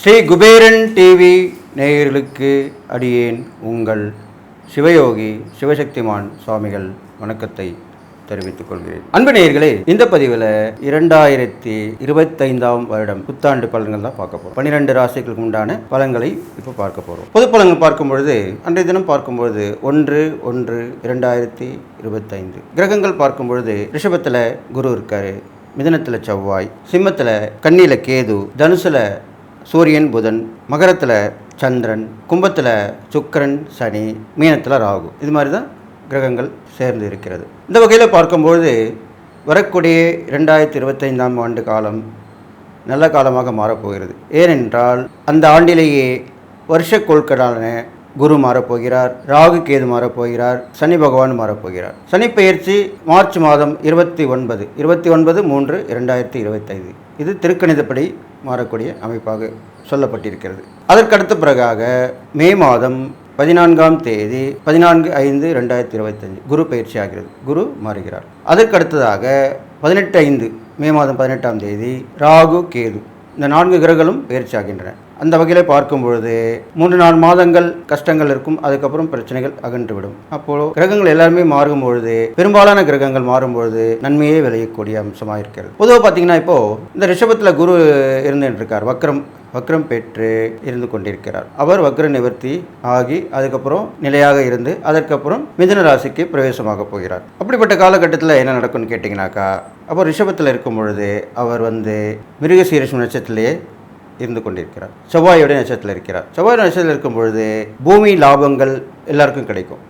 Sri Kuberan TV நேயர்களுக்கு அடியேன் உங்கள் சிவயோகி சிவசக்திமான் சுவாமிகள் வணக்கத்தை தெரிவித்துக் கொள்கிறேன் அன்பு நேயர்களே இந்த பதிவில் இரண்டாயிரத்தி இருபத்தைந்தாம் வருடம் புத்தாண்டு பலன்கள் தான் பார்க்க போகிறோம் பன்னிரெண்டு ராசிகளுக்கு உண்டான பலன்களை இப்போ பார்க்க போகிறோம் பொது பலன்கள் பார்க்கும் பொழுது அன்றைய தினம் பார்க்கும் பொழுது ஒன்று ஒன்று இரண்டாயிரத்தி இருபத்தைந்து. கிரகங்கள் பார்க்கும் பொழுது ரிஷபத்தில் குரு இருக்காரு மிதனத்தில் செவ்வாய் சிம்மத்தில் கண்ணியில் கேது தனுசில் சூரியன் புதன் மகரத்தில் சந்திரன் கும்பத்தில் சுக்கரன் சனி மீனத்தில் ராகு. இது மாதிரி தான் கிரகங்கள் சேர்ந்து இருக்கிறது. இந்த வகையில் பார்க்கும்பொழுது வரக்கூடிய ரெண்டாயிரத்தி இருபத்தைந்தாம் ஆண்டு காலம் நல்ல காலமாக மாறப்போகிறது. ஏனென்றால் அந்த ஆண்டிலேயே வருஷ கொள்கடான குரு மாறப்போகிறார் ராகு கேது மாறப்போகிறார் சனி பகவான் மாறப்போகிறார். சனி பெயர்ச்சி மார்ச் மாதம் இருபத்தி ஒன்பது இருபத்தி ஒன்பது மூன்று இரண்டாயிரத்தி இருபத்தைந்து. இது திருக்கணிதப்படி மாறக்கூடிய அமைப்பாக சொல்லப்பட்டிருக்கிறது. அதற்கடுத்த பிறகாக மே மாதம் பதினான்காம் தேதி பதினான்கு ஐந்து ரெண்டாயிரத்தி இருபத்தஞ்சு. குரு பயிற்சி ஆகிறது. குரு மாறுகிறார். அதற்கடுத்ததாக பதினெட்டு ஐந்து மே மாதம் பதினெட்டாம் தேதி ராகு கேது. இந்த நான்கு கிரகங்களும் பயிற்சி ஆகின்றன. அந்த வகையில் பார்க்கும் பொழுது மூன்று நாலு மாதங்கள் கஷ்டங்கள் இருக்கும். அதுக்கப்புறம் பிரச்சனைகள் அகன்றுவிடும் அப்போ கிரகங்கள் எல்லாருமே மாறும் பொழுது பெரும்பாலான கிரகங்கள் மாறும் பொழுது நன்மையே விளையக்கூடிய அம்சமாக இருக்கிறது பொதுவாக பார்த்தீங்கன்னா இப்போ இந்த ரிஷபத்தில் குரு இருந்துட்டு இருக்கார். வக்ரம் வக்ரம் பெற்று இருந்து கொண்டிருக்கிறார். அவர் வக்ர நிவர்த்தி ஆகி அதுக்கப்புறம் நிலையாக இருந்து அதற்கப்புறம் மிதுன ராசிக்கு பிரவேசமாக போகிறார். அப்படிப்பட்ட காலகட்டத்தில் என்ன நடக்கும்னு கேட்டிங்கனாக்கா அப்போ ரிஷபத்தில் இருக்கும் பொழுது அவர் வந்து மிருகசீரிஷம் நட்சத்திரத்திலேயே இருந்து கொண்டிருக்கிறார். செவ்வாயோட நட்சத்திரத்தில் இருக்கிறார். செவ்வாய் நட்சத்திரத்தில் இருக்கும் பொழுது பூமி லாபங்கள் எல்லாருக்கும் கிடைக்கும்.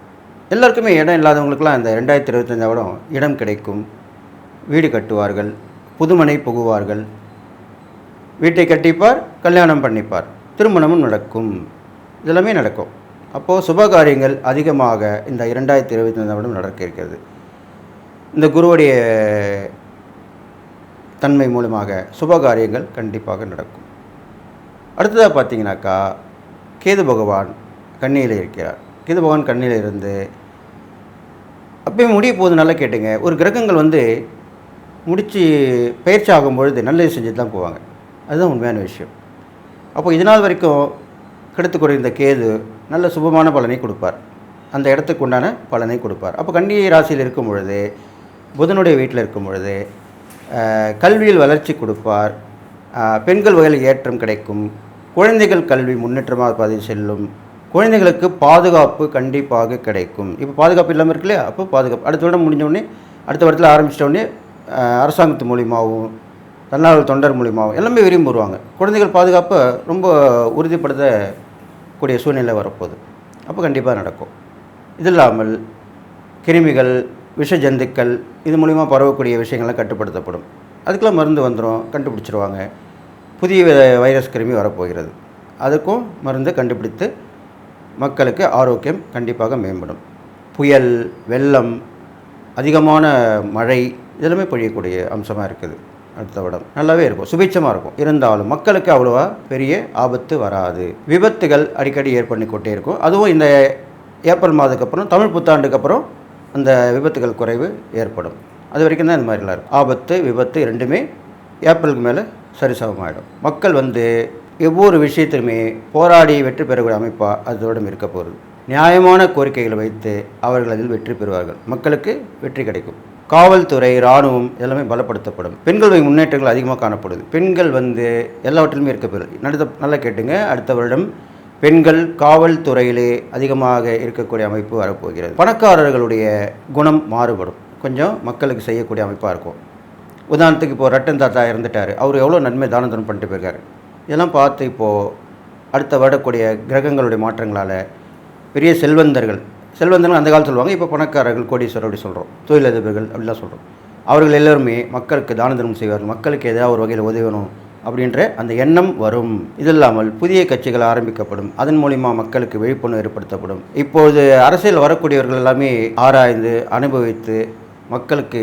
எல்லாருக்குமே இடம் இல்லாதவங்களுக்குலாம் இந்த ரெண்டாயிரத்தி இருபத்தஞ்சாவடம் இடம் கிடைக்கும். வீடு கட்டுவார்கள் புதுமனை புகுவார்கள் வீட்டை கட்டிப்பார் கல்யாணம் பண்ணிப்பார். திருமணமும் நடக்கும். இதெல்லாமே நடக்கும். அப்போது சுபகாரியங்கள் அதிகமாக இந்த இரண்டாயிரத்தி இருபத்தி ஐந்தாம் வருடம் நடக்க இருக்கிறது. இந்த குருவுடைய தன்மை மூலமாக சுபகாரியங்கள் கண்டிப்பாக நடக்கும். அடுத்ததாக பார்த்தீங்கன்னாக்கா கேது பகவான் கண்ணியில் இருக்கிறார். கேது பகவான் கண்ணியில் இருந்து அப்பயும் முடிய போது நல்லா கேட்டுங்க. ஒரு கிரகங்கள் வந்து முடித்து பயிற்சி ஆகும் பொழுது நல்லது செஞ்சுட்டு தான் போவாங்க. அதுதான் உண்மையான விஷயம். அப்போ இது நாள் வரைக்கும் கெடுத்து குறைந்த கேது நல்ல சுபமான பலனை கொடுப்பார். அந்த இடத்துக்கு உண்டான பலனை கொடுப்பார். அப்போ கன்னியை ராசியில் இருக்கும் பொழுது புதனுடைய வீட்டில் இருக்கும் பொழுது கல்வியில் வளர்ச்சி கொடுப்பார். பெண்கள் வகையில் ஏற்றம் கிடைக்கும். குழந்தைகள் கல்வி முன்னேற்றமாக பதிவு செல்லும். குழந்தைகளுக்கு பாதுகாப்பு கண்டிப்பாக கிடைக்கும். இப்போ பாதுகாப்பு இல்லாமல் இருக்கு இல்லையா? அப்போ பாதுகாப்பு. அடுத்த வருடம் முடிஞ்ச உடனே அடுத்த வருடத்தில் ஆரம்பிச்சிட்ட உடனே அரசாங்கத்து மூலியமாகவும் தன்னார்வ தொண்டர் மூலியமாகவும் எல்லாமே விரும்பி வருவாங்க. குழந்தைகள் பாதுகாப்பை ரொம்ப உறுதிப்படுத்தக்கூடிய சூழ்நிலை வரப்போகுது. அப்போ கண்டிப்பாக நடக்கும். இது இல்லாமல் கிருமிகள் விஷ ஜந்துக்கள் இது மூலிமா பரவக்கூடிய விஷயங்கள்லாம் கட்டுப்படுத்தப்படும். அதுக்கெல்லாம் மருந்து வந்துடும் கண்டுபிடிச்சிருவாங்க. புதிய வைரஸ் கிருமி வரப்போகிறது. அதுக்கும் மருந்து கண்டுபிடித்து மக்களுக்கு ஆரோக்கியம் கண்டிப்பாக மேம்படும். புயல் வெள்ளம் அதிகமான மழை இதெல்லாமே பொழியக்கூடிய அம்சமாக இருக்குது. அடுத்த வருடம் நல்லாவே இருக்கும். சுபிட்சமாக இருக்கும். இருந்தாலும் மக்களுக்கு அவ்வளோவா பெரிய ஆபத்து வராது. விபத்துகள் அடிக்கடி ஏற்பண்ணி கொண்டே இருக்கும். அதுவும் இந்த ஏப்ரல் மாதத்துக்கு அப்புறம் தமிழ் புத்தாண்டுக்கு அப்புறம் அந்த விபத்துகள் குறைவு ஏற்படும். அது வரைக்கும் தான் இந்த மாதிரிலாம் இருக்கும். ஆபத்து விபத்து ரெண்டுமே ஏப்ரலுக்கு மேலே சரிசமமாயிடும். மக்கள் வந்து ஒவ்வொரு விஷயத்திலுமே போராடி வெற்றி பெறக்கூடிய அமைப்பாக அதோடும் இருக்க போகிறது நியாயமான கோரிக்கைகளை வைத்து அவர்கள் அதில் வெற்றி பெறுவார்கள். மக்களுக்கு வெற்றி கிடைக்கும். காவல்துறை இராணுவம் எல்லாமே பலப்படுத்தப்படும். பெண்களுடைய முன்னேற்றங்கள் அதிகமாக காணப்படுது. பெண்கள் வந்து எல்லாவற்றிலுமே இருக்க பெறும் நடத்த நல்லா கேட்டுங்க. அடுத்த வருடம் பெண்கள் காவல்துறையிலே அதிகமாக இருக்கக்கூடிய அமைப்பு வரப்போகிறது. பணக்காரர்களுடைய குணம் மாறுபடும். கொஞ்சம் மக்களுக்கு செய்யக்கூடிய அமைப்பாக இருக்கும். உதாரணத்துக்கு இப்போ ரட்டன் தாத்தா இறந்துட்டார். அவர் எவ்வளோ நன்மை தானம் தரம் பண்ணிட்டு போயிருக்காரு. இதெல்லாம் பார்த்து இப்போது அடுத்த வரக்கூடிய கிரகங்களுடைய மாற்றங்களால் பெரிய செல்வந்தர்கள் செல்வந்தர்கள் அந்த காலத்தில் சொல்லுவாங்க இப்போ பணக்காரர்கள் கோடீஸ்வரர் அப்படி சொல்கிறோம் தொழிலதிபர்கள் அப்படிலாம் சொல்கிறோம் அவர்கள் எல்லாருமே மக்களுக்கு தான தர்மம் செய்வார்கள். மக்களுக்கு ஏதாவது ஒரு வகையில் உதவணும் அப்படின்ற அந்த எண்ணம் வரும். இது இல்லாமல் புதிய கட்சிகள் ஆரம்பிக்கப்படும். அதன் மூலிமா மக்களுக்கு விழிப்புணர்வு ஏற்படுத்தப்படும். இப்போது அரசியல் வரக்கூடியவர்கள் எல்லாமே ஆராய்ந்து அனுபவித்து மக்களுக்கு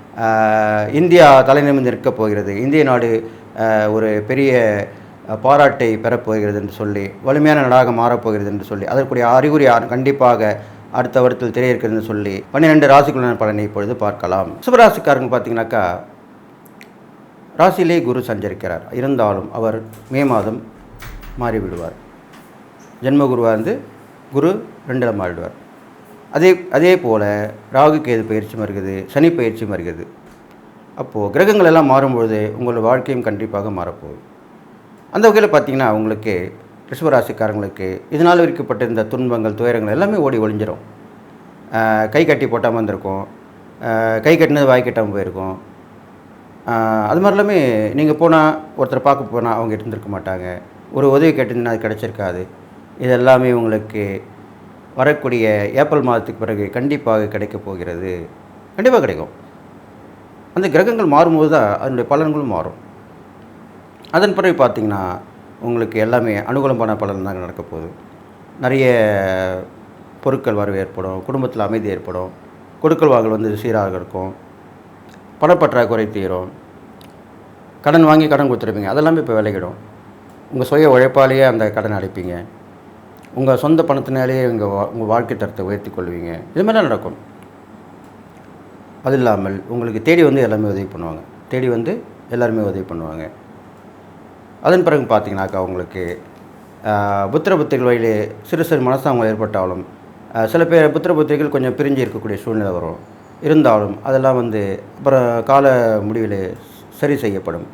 இந்தியா தலை நிற்கப் போகிறது. இந்திய நாடு ஒரு பெரிய பாராட்டை பெறப்போகிறது என்று சொல்லி வலிமையான நாடாக மாறப்போகிறது என்று சொல்லி அதற்குரிய அறிகுறி கண்டிப்பாக அடுத்த வருடத்தில் தெரிய இருக்கிறதுன்னு சொல்லி பன்னிரெண்டு ராசிக்குள்ள பலனை இப்பொழுது பார்க்கலாம். சுபராசிக்காரங்க பார்த்தீங்கன்னாக்கா ராசியிலே குரு சஞ்சரிக்கிறார். இருந்தாலும் அவர் மே மாதம் மாறிவிடுவார். ஜென்மகுருவாக இருந்து குரு ரெண்டில் மாறிடுவார். அதே அதே போல் ராகு கேது பயிற்சியும் இருக்குது சனி பயிற்சியும் வருகிறது. அப்போது கிரகங்கள் எல்லாம் மாறும்பொழுது உங்களோட வாழ்க்கையும் கண்டிப்பாக மாறப்போகுது. அந்த வகையில் பார்த்தீங்கன்னா உங்களுக்கு ரிஷபராசிக்காரங்களுக்கு இதனால் விரிக்கப்பட்ட இந்த துன்பங்கள் துயரங்கள் எல்லாமே ஓடி ஒளிஞ்சிரும். கை கட்டி போட்டாமல் வந்திருக்கும் கை கட்டினது வாய் கட்டாமல் போயிருக்கும். அது மாதிரி எல்லாமே நீங்கள் போனால் ஒருத்தரை பார்க்க போனால் அவங்க இருந்திருக்க மாட்டாங்க. ஒரு உதவி கேட்டிருந்தீங்கன்னா அது கிடச்சிருக்காது. இது எல்லாமே உங்களுக்கு வரக்கூடிய ஏப்ரல் மாதத்துக்கு பிறகு கண்டிப்பாக கிடைக்கப் போகிறது. கண்டிப்பாக கிடைக்கும். அந்த கிரகங்கள் மாறும்போது தான் அதனுடைய பலன்களும் மாறும். அதன் பிறகு பார்த்திங்கன்னா உங்களுக்கு எல்லாமே அனுகூலமான பலன் தாங்க நடக்க போகுது. நிறைய பொருட்கள் வரவு ஏற்படும் குடும்பத்தில் அமைதி ஏற்படும் கொடுக்கல் வாங்கல் வந்து சீராக இருக்கும் பணப்பற்றாக்குறை தீரும் கடன் வாங்கி கடன் கொடுத்துருப்பீங்க அதெல்லாமே இப்போ விளையிடும் உங்கள் சுய உழைப்பாலேயே அந்த கடன் அடைப்பீங்க. உங்கள் சொந்த பணத்தினாலேயே உங்கள் வா உங்கள் வாழ்க்கை தரத்தை உயர்த்தி கொள்வீங்க. இது மாதிரிலாம் நடக்கும். அது இல்லாமல் உங்களுக்கு தேடி வந்து எல்லாமே உதவி பண்ணுவாங்க. தேடி வந்து எல்லாருமே உதவி பண்ணுவாங்க. அதன் பிறகு பார்த்தீங்கன்னாக்கா உங்களுக்கு புத்திர புத்திரிகள் வழியிலே சிறு சிறு மனசாங்கம் ஏற்பட்டாலும் சில பேர் புத்திர புத்திரிகள் கொஞ்சம் பிரிஞ்சு இருக்கக்கூடிய சூழ்நிலை வரும். இருந்தாலும் அதெல்லாம் வந்து அப்புறம் கால முடிவில் சரி செய்யப்படும்.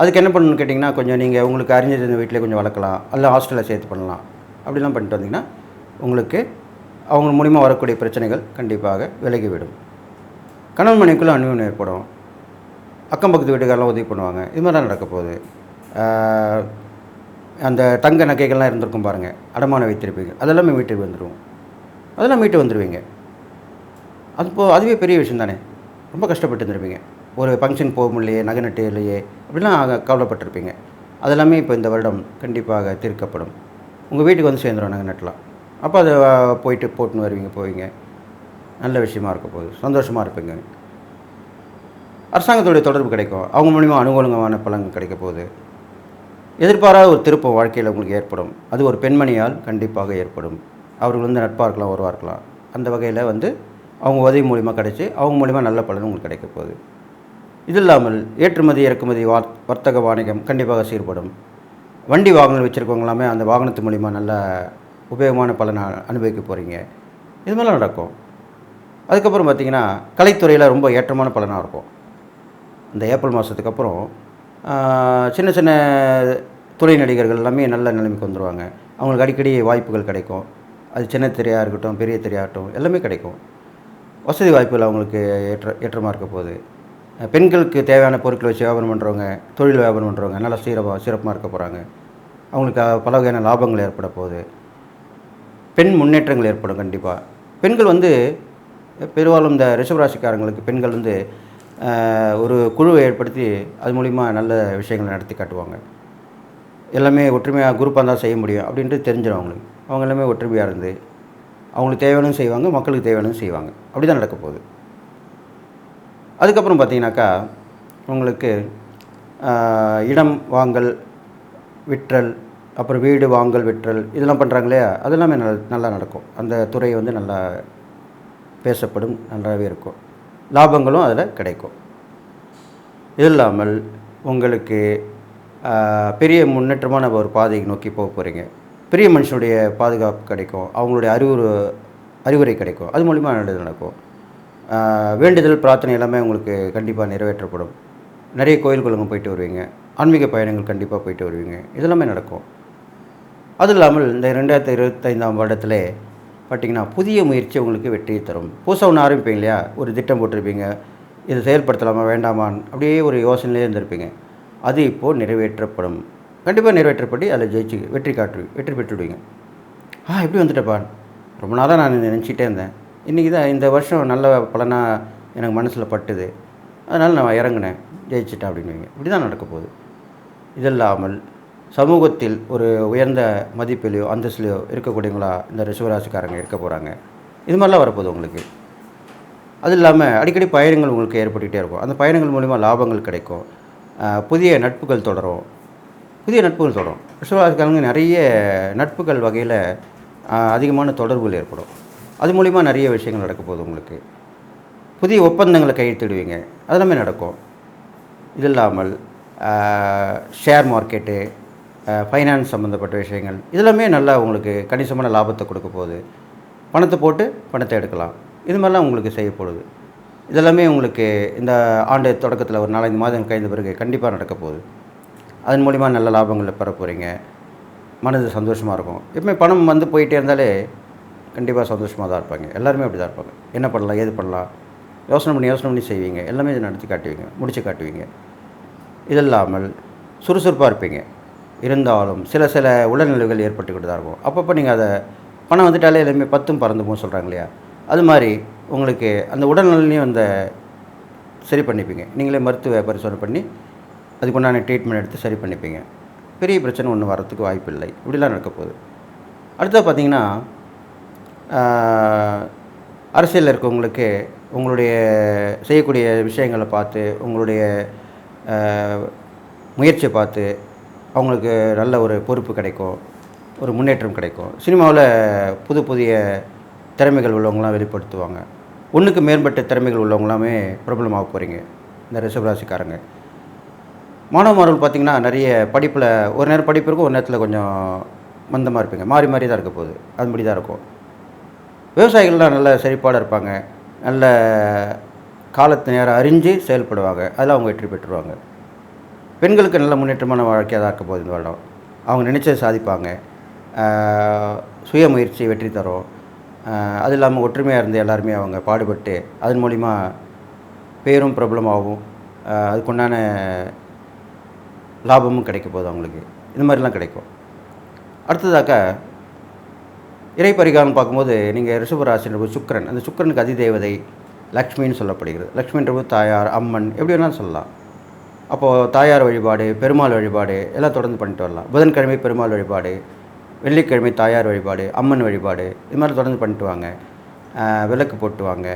அதுக்கு என்ன பண்ணணும்னு கேட்டிங்கன்னா கொஞ்சம் நீங்கள் உங்களுக்கு அறிஞர் இந்த வீட்டிலே கொஞ்சம் வளர்க்கலாம். அல்ல ஹாஸ்டலில் சேர்த்து பண்ணலாம். அப்படிலாம் பண்ணிட்டு வந்தீங்கன்னா உங்களுக்கு அவங்க மூலிமா வரக்கூடிய பிரச்சனைகள் கண்டிப்பாக விலகிவிடும். கணவன் மனைவிக்குள்ளே அந்யோன்யம் ஏற்படும். அக்கம் பக்கத்து வீட்டுக்காரெலாம் உதவி பண்ணுவாங்க. இது மாதிரிலாம் நடக்க போகுது. அந்த தங்க நகைகள்லாம் இருந்திருக்கும் பாருங்கள் அடமானம் வைத்திருப்பீங்க அதெல்லாமே வீட்டுக்கு வந்துடுவோம் அதெல்லாம் மீட்டு வந்துடுவீங்க அது போ அதுவே பெரிய விஷயம் தானே. ரொம்ப கஷ்டப்பட்டு இருந்திருப்பீங்க. ஒரு ஃபங்க்ஷன் போக முடியலையே நகை நட்டு இல்லையே அப்படிலாம் ஆக- கவலைப்பட்டிருப்பீங்க. அதெல்லாமே இப்போ இந்த வருடம் கண்டிப்பாக தீர்க்கப்படும். உங்கள் வீட்டுக்கு வந்து சேர்ந்துடும் நாங்கள் நட்டலாம் அப்போ அதை போயிட்டு போட்டுன்னு வருவீங்க போவீங்க. நல்ல விஷயமா இருக்க போகுது. சந்தோஷமாக இருப்பீங்க. அரசாங்கத்துடைய தொடர்பு கிடைக்கும். அவங்க மூலிமா அனுகூலமான பலன் கிடைக்க போகுது. எதிர்பாராத ஒரு திருப்பம் வாழ்க்கையில் உங்களுக்கு ஏற்படும். அது ஒரு பெண்மணியால் கண்டிப்பாக ஏற்படும். அவர்கள் வந்து நட்பாக இருக்கலாம் உறவாக இருக்கலாம். அந்த வகையில் வந்து அவங்க உதவி மூலிமா கிடைச்சி அவங்க மூலிமா நல்ல பலன் உங்களுக்கு கிடைக்க போகுது. இது இல்லாமல் ஏற்றுமதி இறக்குமதி வா வர்த்தக வாணிகம் கண்டிப்பாக சீர்படும். வண்டி வாகனம் வச்சுருக்கவங்க எல்லாமே அந்த வாகனத்து மூலிமா நல்ல உபயோகமான பலனை அனுபவிக்க போகிறீங்க இது மாதிரிலாம் நடக்கும். அதுக்கப்புறம் பார்த்திங்கன்னா கலைத்துறையில் ரொம்ப ஏற்றமான பலனாக இருக்கும். இந்த ஏப்ரல் மாதத்துக்கு அப்புறம் சின்ன சின்ன துறை நடிகர்கள் எல்லாமே நல்ல நிலைமைக்கு வந்துடுவாங்க அவங்களுக்கு அடிக்கடி வாய்ப்புகள் கிடைக்கும். அது சின்ன திரையாக இருக்கட்டும் பெரிய திரையாகட்டும் எல்லாமே கிடைக்கும். வசதி வாய்ப்புகள் அவங்களுக்கு ஏற்ற ஏற்றமாக இருக்க போகுது. பெண்களுக்கு தேவையான பொருட்களை வச்சு வியாபாரம் பண்ணுறவங்க தொழில் வியாபாரம் பண்ணுறவங்க நல்லா சீரமாக சிறப்பாக இருக்க போகிறாங்க அவங்களுக்கு பல வகையான லாபங்கள் ஏற்பட போகுது. பெண் முன்னேற்றங்கள் ஏற்படும் கண்டிப்பாக பெண்கள் வந்து பெரும்பாலும் இந்த ரிஷபராசிக்காரங்களுக்கு பெண்கள் வந்து ஒரு குழுவை ஏற்படுத்தி அது மூலிமா நல்ல விஷயங்களை நடத்தி காட்டுவாங்க. எல்லாமே ஒற்றுமையாக குரூப்பாக தான் செய்ய முடியும் அப்படின்ட்டு தெரிஞ்சிடும் அவங்களுக்கு அவங்க எல்லாமே ஒற்றுமையாக இருந்து அவங்களுக்கு தேவையானதும் செய்வாங்க மக்களுக்கு தேவையானதும் செய்வாங்க. அப்படி தான் நடக்க போகுது. அதுக்கப்புறம் பார்த்தீங்கன்னாக்கா உங்களுக்கு இடம் வாங்கல் விற்றல் அப்புறம் வீடு வாங்கல் விற்றல் இதெல்லாம் பண்ணுறாங்க இல்லையா? அதெல்லாமே நல் நல்லா நடக்கும். அந்த துறை வந்து நல்லா பேசப்படும் நல்லாவே இருக்கும். லாபங்களும் அதில் கிடைக்கும். இது இல்லாமல் உங்களுக்கு பெரிய முன்னேற்றமான ஒரு பாதையை நோக்கி போக போகிறீங்க பெரிய மனுஷனுடைய பாதுகாப்பு கிடைக்கும் அவங்களுடைய அறிவுரை அறிவுரை கிடைக்கும். அது மூலிமா நல்லது நடக்கும். வேண்டுதல் பிரார்த்தனை எல்லாமே உங்களுக்கு கண்டிப்பாக நிறைவேற்றப்படும். நிறைய கோயில்களுங்க போயிட்டு வருவீங்க. ஆன்மீக பயணங்கள் கண்டிப்பாக போயிட்டு வருவீங்க. இதெல்லாமே நடக்கும். அது இல்லாமல் இந்த ரெண்டாயிரத்தி இருபத்தைந்தாம் வருடத்தில் பார்த்தீங்கன்னா புதிய முயற்சி உங்களுக்கு வெற்றியை தரும். புதுசாக ஒன்று ஆரம்பிப்பீங்க இல்லையா? ஒரு திட்டம் போட்டிருப்பீங்க. இதை செயல்படுத்தலாமா வேண்டாமான்னு அப்படியே ஒரு யோசனையிலே இருந்திருப்பீங்க. அது இப்போது நிறைவேற்றப்படும். கண்டிப்பாக நிறைவேற்றப்பட்டு அதில் ஜெயிச்சு வெற்றி காட்டு வெற்றி பெற்றுடுவீங்க. ஆ எப்படி வந்துட்டப்பா. ரொம்ப நாளாக நான் நினச்சிட்டே இருந்தேன். இன்றைக்கி தான் இந்த வருஷம் நல்ல பலனாக எனக்கு மனசில் பட்டுது. அதனால் நான் இறங்கினேன். ஜெயிச்சிட்டேன் அப்படின்னுவீங்க. இப்படி தான் நடக்க போகுது. இது இல்லாமல் சமூகத்தில் ஒரு உயர்ந்த மதிப்பிலையோ அந்தஸ்துலையோ இருக்கக்கூடியவங்களா இந்த ரிஷபராசிக்காரங்க இருக்க போகிறாங்க இது மாதிரிலாம் வரப்போகுது உங்களுக்கு. அது இல்லாமல் அடிக்கடி பயணங்கள் உங்களுக்கு ஏற்பட்டுக்கிட்டே இருக்கும். அந்த பயணங்கள் மூலிமா லாபங்கள் கிடைக்கும். புதிய நட்புகள் தொடரும். புதிய நட்புகள் தொடரும். ரிஷபராசிக்காரங்க நிறைய நட்புகள் வகையில் அதிகமான தொடர்புகள் ஏற்படும். அது மூலிமா நிறைய விஷயங்கள் நடக்க போகுது உங்களுக்கு. புதிய ஒப்பந்தங்களை கையெழுத்திடுவீங்க. அதெல்லாமே நடக்கும். இது இல்லாமல் ஷேர் மார்க்கெட்டு ஃபைனான்ஸ் சம்மந்தப்பட்ட விஷயங்கள் இதெல்லாமே நல்லா உங்களுக்கு கணிசமான லாபத்தை கொடுக்க போகுது. பணத்தை போட்டு பணத்தை எடுக்கலாம். இது மாதிரிலாம் உங்களுக்கு செய்யப்படுது இதெல்லாமே உங்களுக்கு இந்த ஆண்டு தொடக்கத்தில் ஒரு நாலஞ்சு மாதம் கழிந்த பிறகு கண்டிப்பாக நடக்க போகுது. அதன் மூலிமா நல்ல லாபங்களை பெற போகிறீங்க மனது சந்தோஷமாக இருக்கும். எப்பவுமே பணம் வந்து போயிட்டே இருந்தாலே கண்டிப்பாக சந்தோஷமாக தான் இருப்பாங்க. எல்லாருமே அப்படி தான் இருப்பாங்க. என்ன பண்ணலாம் ஏது பண்ணலாம்? யோசனை பண்ணி யோசனை பண்ணி செய்வீங்க. எல்லாமே இதை நடத்தி காட்டுவீங்க முடிச்சு காட்டுவீங்க. இதில்லாமல் சுறுசுறுப்பாக இருப்பீங்க. இருந்தாலும் சில சில உடல்நிலைகள் ஏற்பட்டுக்கிட்டு தான் இருக்கும். அப்பப்போ நீங்கள் அதை பணம் வந்துட்டாலே எல்லாமே பத்தும் பறந்து சொல்கிறாங்க இல்லையா? அது மாதிரி உங்களுக்கு அந்த உடல்நிலையும் அந்த சரி பண்ணிப்பீங்க. நீங்களே மருத்துவ பரிசோதனை பண்ணி அதுக்குண்டான ட்ரீட்மெண்ட் எடுத்து சரி பண்ணிப்பீங்க. பெரிய பிரச்சனை ஒன்றும் வரத்துக்கு வாய்ப்பு இல்லை. இப்படிலாம் நடக்க போகுது. அடுத்தது பார்த்தீங்கன்னா அரசியலில் இருக்கவங்களுக்கு உங்களுடைய செய்யக்கூடிய விஷயங்களை பார்த்து உங்களுடைய முயற்சியை பார்த்து அவங்களுக்கு நல்ல ஒரு பொறுப்பு கிடைக்கும் ஒரு முன்னேற்றம் கிடைக்கும். சினிமாவில் புது புதிய திறமைகள் உள்ளவங்களாம் வெளிப்படுத்துவாங்க. ஒன்றுக்கு மேற்பட்ட திறமைகள் உள்ளவங்களாமே பிரபலமாக போகிறீங்க இந்த ரிஷபராசிக்காரங்க. மாணவ மாணவர்கள் பார்த்திங்கன்னா நிறைய படிப்பில் ஒரு நேரம் படிப்பு இருக்கும் ஒரு நேரத்தில் கொஞ்சம் மந்தமாக இருப்பீங்க. மாறி மாறி தான் இருக்க போகுது. அதுபடி தான் இருக்கும். விவசாயிகள்லாம் நல்ல செழிப்பாடாக இருப்பாங்க. நல்ல காலத்து நேரம் அறிஞ்சு செயல்படுவாங்க. அதில் அவங்க வெற்றி பெற்றுருவாங்க. பெண்களுக்கு நல்ல முன்னேற்றமான வாழ்க்கையாக தான் இருக்க போகுது இந்த வருடம். அவங்க நினச்சதை சாதிப்பாங்க. சுய முயற்சி வெற்றி தரும். அது இல்லாமல் ஒற்றுமையாக இருந்து எல்லாருமே அவங்க பாடுபட்டு அதன் மூலிமா பேரும் பிரபலமாகவும் அதுக்குண்டான லாபமும் கிடைக்க போகுது அவங்களுக்கு. இந்த மாதிரிலாம் கிடைக்கும். அடுத்ததாக்க இறை பரிகாரம் பார்க்கும்போது நீங்கள் ரிஷபராசினர் சுக்கிரன் அந்த சுக்கரனுக்கு அதிதேவதை லக்ஷ்மின்னு சொல்லப்படுகிறது. லக்ஷ்மின்றது தாயார் அம்மன் எப்படி வேணாலும் சொல்லலாம். அப்போது தாயார் வழிபாடு பெருமாள் வழிபாடு எல்லாம் தொடர்ந்து பண்ணிட்டு வரலாம். புதன்கிழமை பெருமாள் வழிபாடு வெள்ளிக்கிழமை தாயார் வழிபாடு அம்மன் வழிபாடு இது மாதிரி தொடர்ந்து பண்ணிட்டு வாங்க. விளக்கு போட்டுவாங்க.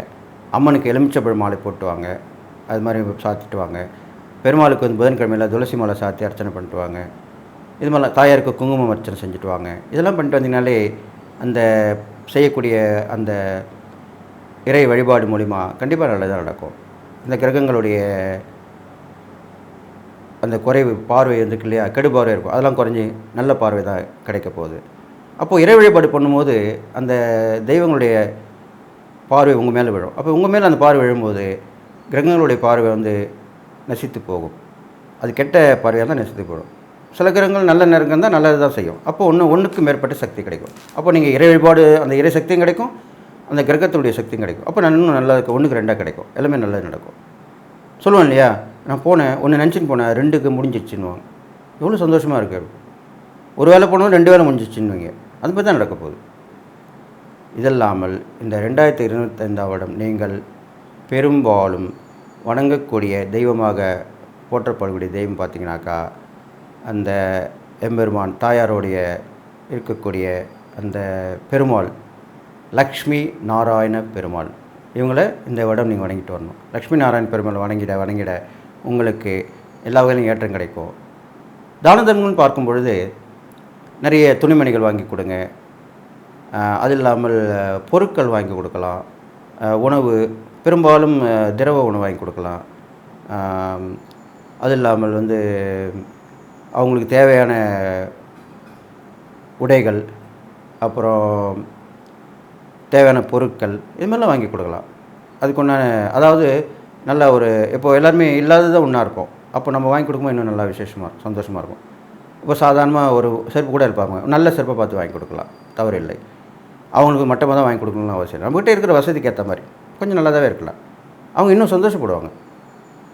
அம்மனுக்கு எலுமிச்சப்பழ மாலை போட்டுவாங்க. அது மாதிரி சாத்திட்டு வாங்க. பெருமாளுக்கு வந்து புதன்கிழமையில் துளசி மாலை சாத்தி அர்ச்சனை பண்ணிட்டு வாங்க. இது மாதிரிலாம் தாயாருக்கு குங்குமம் அர்ச்சனை செஞ்சுட்டு வாங்க. இதெல்லாம் பண்ணிட்டு வந்தீங்கனாலே அந்த செய்யக்கூடிய அந்த இறை வழிபாடு மூலிமா கண்டிப்பாக நல்லதாக நடக்கும். இந்த கிரகங்களுடைய அந்த குறைவு பார்வை இருக்கு இல்லையா? கெடு பார்வை இருக்கும். அதெல்லாம் குறைஞ்சி நல்ல பார்வை தான் கிடைக்க போகுது. அப்போது இறை வழிபாடு பண்ணும்போது அந்த தெய்வங்களுடைய பார்வை உங்கள் மேலே விழும். அப்போ உங்கள் மேலே அந்த பார்வை விழும்போது கிரகங்களுடைய பார்வை வந்து நசித்து போகும். அது கெட்ட பார்வையாக தான் நசித்து போகும் சில கிரகங்கள் நல்ல நேரங்கள் தான் நல்லது தான் செய்யும். அப்போ ஒன்று ஒன்றுக்கு மேற்பட்ட சக்தி கிடைக்கும். அப்போ நீங்கள் இறை வழிபாடு அந்த இறை சக்தியும் கிடைக்கும். அந்த கிரகத்தினுடைய சக்தியும் கிடைக்கும். அப்போ நான் இன்னும் நல்லா ஒன்றுக்கு ரெண்டாக கிடைக்கும். எல்லாமே நல்லது நடக்கும். சொல்லுவேன் இல்லையா? நான் போனேன் ஒன்று நினச்சின்னு போனேன் ரெண்டுக்கு முடிஞ்சிச்சுன்னுவாங்க எவ்வளோ சந்தோஷமாக இருக்கு ஒரு வேலை போனவங்க ரெண்டு வேலை முடிஞ்சிச்சுன்னுவீங்க அது மாதிரி தான் நடக்க போகுது. இதல்லாமல் இந்த ரெண்டாயிரத்தி இருபத்தைந்தாம் வருடம் நீங்கள் பெரும்பாலும் வணங்கக்கூடிய தெய்வமாக போற்றப்படக்கூடிய தெய்வம் பார்த்தீங்கன்னாக்கா அந்த எம்பெருமான் தாயாரோடைய இருக்கக்கூடிய அந்த பெருமாள் லக்ஷ்மி நாராயண பெருமாள். இவங்களை இந்த இடம் நீங்கள் வணங்கிட்டு வரணும். லக்ஷ்மி நாராயண பெருமாள் வணங்கிட வணங்கிட உங்களுக்கு எல்லா வகையிலும் ஏற்றம் கிடைக்கும். தான தர்மம்னு பார்க்கும் பொழுது நிறைய துணிமணிகள் வாங்கி கொடுங்க. அது இல்லாமல் பொருட்கள் வாங்கி கொடுக்கலாம். உணவு பெரும்பாலும் திரவ உணவு வாங்கி கொடுக்கலாம். அது இல்லாமல் வந்து அவங்களுக்கு தேவையான உடைகள் அப்புறம் தேவையான பொருட்கள் இது மாதிரிலாம் வாங்கி கொடுக்கலாம். அதுக்குண்டான அதாவது நல்ல ஒரு இப்போது எல்லாருமே இல்லாததை ஒன்றா இருக்கும். அப்போ நம்ம வாங்கி கொடுக்கும்போது இன்னும் நல்லா விசேஷமாக இருக்கும் சந்தோஷமாக இருக்கும். இப்போ சாதாரணமாக ஒரு செருப்பு கூட இருப்பாங்க நல்ல செருப்பை பார்த்து வாங்கி கொடுக்கலாம் தவறு இல்லை. அவங்களுக்கு மட்டமாக தான் வாங்கி கொடுக்கணும்னு அவசியம் இல்லை. நம்மகிட்ட இருக்கிற வசதிக்கு ஏற்ற மாதிரி கொஞ்சம் நல்லாதாகவே இருக்கலாம். அவங்க இன்னும் சந்தோஷப்படுவாங்க.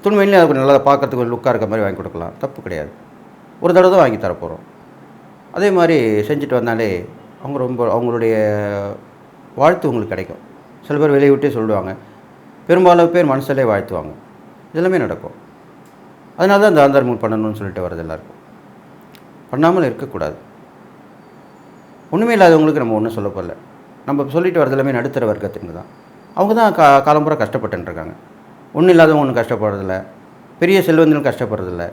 துணிமையிலையும் அது நல்லா பார்க்கறதுக்கு ஒரு லுக்காக இருக்க மாதிரி வாங்கி கொடுக்கலாம் தப்பு கிடையாது. ஒரு தடவை தான் வாங்கி தரப்போகிறோம் அதே மாதிரி செஞ்சுட்டு வந்தாலே அவங்க ரொம்ப அவங்களுடைய வாழ்த்து உங்களுக்கு கிடைக்கும். சில பேர் வெளியே விட்டே சொல்லுவாங்க. பெரும்பாலும் பேர் மனசிலே வாழ்த்துவாங்க. இதெல்லாமே நடக்கும். அதனால தான் அந்த ஆந்தாரமும் பண்ணணும்னு சொல்லிட்டு வரது எல்லாருக்கும். பண்ணாமல் இருக்கக்கூடாது. ஒன்றுமே இல்லாதவங்களுக்கு நம்ம ஒன்றும் சொல்ல போகல நம்ம சொல்லிட்டு வரது எல்லாமே நடுத்தர வர்க்கத்துக்கு தான். அவங்க தான் கா காலம்புற கஷ்டப்பட்டுருக்காங்க ஒன்றும் இல்லாதவங்க ஒன்றும் கஷ்டப்படுறதில்ல. பெரிய செல்வந்தனும் கஷ்டப்படுறதில்ல.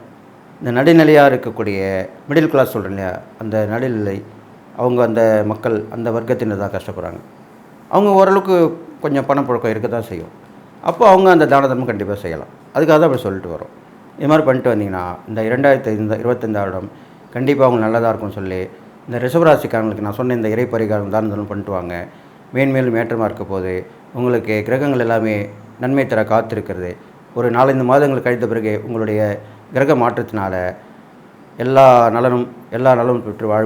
இந்த நடுநிலையாக இருக்கக்கூடிய மிடில் கிளாஸ் சொல்கிறேன் இல்லையா? அந்த நடுநிலை அவங்க அந்த மக்கள் அந்த வர்க்கத்தினர் தான் கஷ்டப்படுறாங்க. அவங்க ஓரளவுக்கு கொஞ்சம் பணப்புழக்கம் இருக்க தான் செய்யும். அப்போ அவங்க அந்த தான தர்மம் கண்டிப்பாக செய்யலாம். அதுக்காக தான் அப்படி சொல்லிட்டு வரோம். இது மாதிரி பண்ணிட்டு வந்தீங்கன்னா இந்த இரண்டாயிரத்தி இந்த இருபத்தைந்து வருடம் கண்டிப்பாக அவங்க நல்லதாக இருக்கும்னு சொல்லி இந்த ரிஷபராசிக்காரங்களுக்கு நான் சொன்ன இந்த இறை பரிகாரம் தான தர்மம் பண்ணிட்டு வாங்க. மேன்மேலும் ஏற்றமாக இருக்க போது உங்களுக்கு கிரகங்கள் எல்லாமே நன்மை தர காத்திருக்கிறது. ஒரு நாலஞ்சு மாதங்கள் கழித்த பிறகு உங்களுடைய கிரக மாற்றத்தினால எல்லா நலனும் எல்லா நலனும் பெற்று வாழ